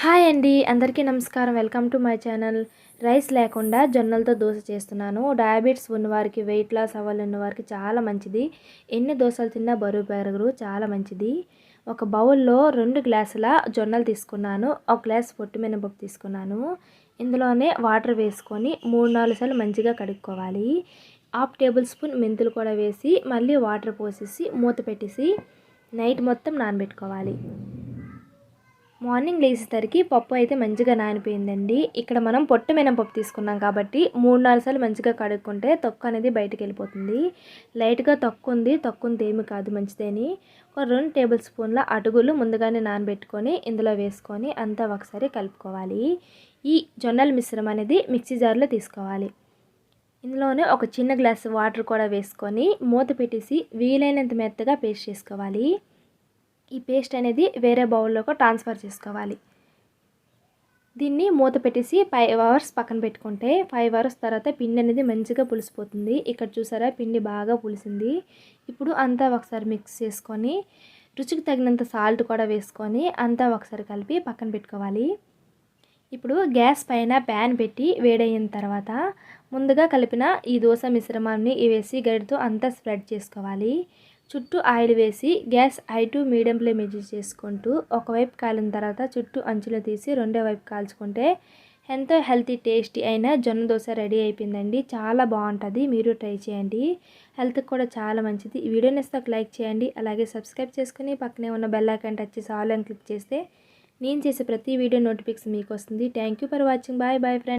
Hi అండి అందరికీ నమస్కారం. Welcome to my channel. Rice లేకుండా జొన్నలతో దోశ చేస్తున్నాను. డయాబెటీస్ ఉన్నవారికి వెయిట్ లాస్ అవ్వాలన్న వారికి చాలా మంచిది. ఎన్ని దోశలు తిన్నా బరువు పెరగరు చాలా మంచిది. ఒక బౌల్లో రెండు గ్లాసుల జొన్నలు తీసుకున్నాను. ఒక గ్లాస్ పొట్టు మినపప్పు తీసుకున్నాను. ఇందులోనే వాటర్ వేసుకొని మూడు నాలుగు సార్లు మంచిగా కడుక్కోవాలి. హాఫ్ టేబుల్ స్పూన్ మెంతులు కూడా వేసి మళ్ళీ వాటర్ పోసేసి మూత పెట్టేసి నైట్ మొత్తం నానబెట్టుకోవాలి. మార్నింగ్ లేచేసరికి పప్పు అయితే మంచిగా నానిపోయిందండి. ఇక్కడ మనం పొట్టు మినపప్పు తీసుకున్నాం కాబట్టి మూడు నాలుగు సార్లు మంచిగా కడుక్కుంటే తొక్కు అనేది బయటకు వెళ్ళిపోతుంది. లైట్గా తొక్కు ఉంది. తొక్కు ఉంది ఏమి కాదు మంచిదని. ఒక రెండు టేబుల్ స్పూన్ల అటుగులు ముందుగానే నానబెట్టుకొని ఇందులో వేసుకొని అంతా ఒకసారి కలుపుకోవాలి. ఈ జొన్నల మిశ్రమం అనేది మిక్సీ జార్లో తీసుకోవాలి. ఇందులోనే ఒక చిన్న గ్లాస్ వాటర్ కూడా వేసుకొని మూత పెట్టేసి వీలైనంత మెత్తగా పేస్ట్ చేసుకోవాలి. ఈ పేస్ట్ అనేది వేరే బౌల్లోకి ట్రాన్స్ఫర్ చేసుకోవాలి. దీన్ని మూత పెట్టేసి ఫైవ్ అవర్స్ పక్కన పెట్టుకుంటే ఫైవ్ అవర్స్ తర్వాత పిండి అనేది మంచిగా పులిసిపోతుంది. ఇక్కడ చూసారా పిండి బాగా పులిసింది. ఇప్పుడు అంతా ఒకసారి మిక్స్ చేసుకొని రుచికి తగినంత సాల్ట్ కూడా వేసుకొని అంతా ఒకసారి కలిపి పక్కన పెట్టుకోవాలి. ఇప్పుడు గ్యాస్ పైన ప్యాన్ పెట్టి వేడయిన తర్వాత ముందుగా కలిపిన ఈ దోశ మిశ్రమాన్ని వేసి గడితో అంతా స్ప్రెడ్ చేసుకోవాలి. చుట్టూ ఆయిల్ వేసి gas high to medium flame adjust చేసుకుంటూ ఒకవైపు కాలిన తర్వాత చుట్టూ అంచులు తీసి రెండో వైపు కాల్చుకుంటే ఎంతో హెల్తీ టేస్టీ అయిన జొన్న దోశ రెడీ అయిపోయిందండి. చాలా బాగుంటుంది. మీరు ట్రై చేయండి. హెల్త్కి కూడా చాలా మంచిది. ఈ వీడియోని ఇస్తే ఒక లైక్ చేయండి. అలాగే సబ్స్క్రైబ్ చేసుకుని పక్కనే ఉన్న బెల్ ఐకాన్ టచ్ చేసి ఆల్ అని క్లిక్ చేస్తే నేను చేసే ప్రతి వీడియో నోటిఫికేషన్ మీకు వస్తుంది. Thank you for watching. Bye bye friend